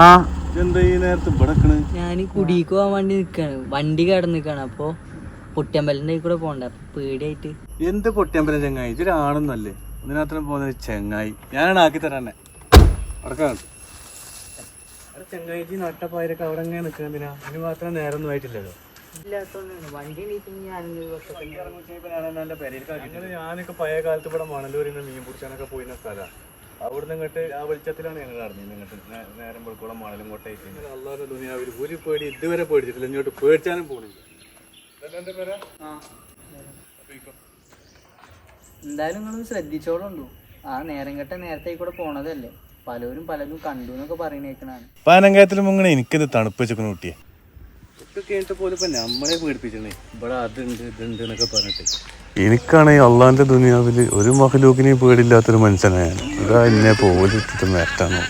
ആ? ഞാൻ കുടിക്ക് പോവാൻ വേണ്ടി നിക്കാണ്. വണ്ടി കടന്ന് നിക്കാണ്. അപ്പൊ പൊട്ടിയമ്പലന്റെ കൂടെ പോണ്ട പേടിയായിട്ട്. എന്ത് പൊട്ടിയമ്പലം ചെങ്ങായി? ഇതൊരു ആണെന്നല്ലേ ഇതിനകത്ത് പോകുന്ന ചെങ്ങായി. ഞാനാണ് ആക്കി തരാന്നെ. അടക്കാണ് ചെങ്ങായി നട്ടപ്പായരൊക്കെ അവിടെ എങ്ങനെ നിൽക്കുന്നതിനാ അതിന് മാത്രം നേരം ഒന്നും ആയിട്ടില്ലല്ലോ ഞാനൊക്കെ പഴയ കാലത്ത് ഇവിടെ മണലൂരിൽ നിന്ന് മീൻ പിടിച്ചാനൊക്കെ പോയിരുന്ന സ്ഥലമാണ് അവിടുന്ന് ഇങ്ങോട്ട് ആ വെളിച്ചത്തിലാണ് ഞങ്ങൾ നടന്നത്. ഇങ്ങോട്ട് നേരം വെളുക്കോളം മണലും കൊട്ടയിട്ട് അല്ലാതെ ദുനിയാവിൽ ഒരു പേടി ഇതുവരെ പേടിച്ചിട്ടില്ല. ഇങ്ങോട്ട് പേടിച്ചാലും പോണില്ല. എന്തായാലും നിങ്ങൾ ശ്രദ്ധിച്ചോളുണ്ടു? ആ നേരം കെട്ട നേരത്തെ കൂടെ പോണതല്ലേ? പലരും പലരും കണ്ടു എന്നൊക്കെ പറയണേക്കണാണ്. പനങ്കായത്തിൽ മുങ്ങണ എനിക്കിത് തണുപ്പ് വെച്ചൊക്കെ കുട്ടിയെ. ഒക്കെ കേട്ട് പോലും ഇപ്പൊ നമ്മളെ പേടിപ്പിച്ചണേ ഇവിടെ അതുണ്ട് ഇതുണ്ട് എന്നൊക്കെ പറഞ്ഞിട്ട്. എനിക്കാണെങ്കിൽ അള്ളാന്റെ ദുനിയാവിൽ ഒരു മഹലൂക്കിനെ പേടില്ലാത്തൊരു മനുഷ്യനാണ് ഇതാ എന്നെ പോലിട്ടിട്ട് നേരത്താണ്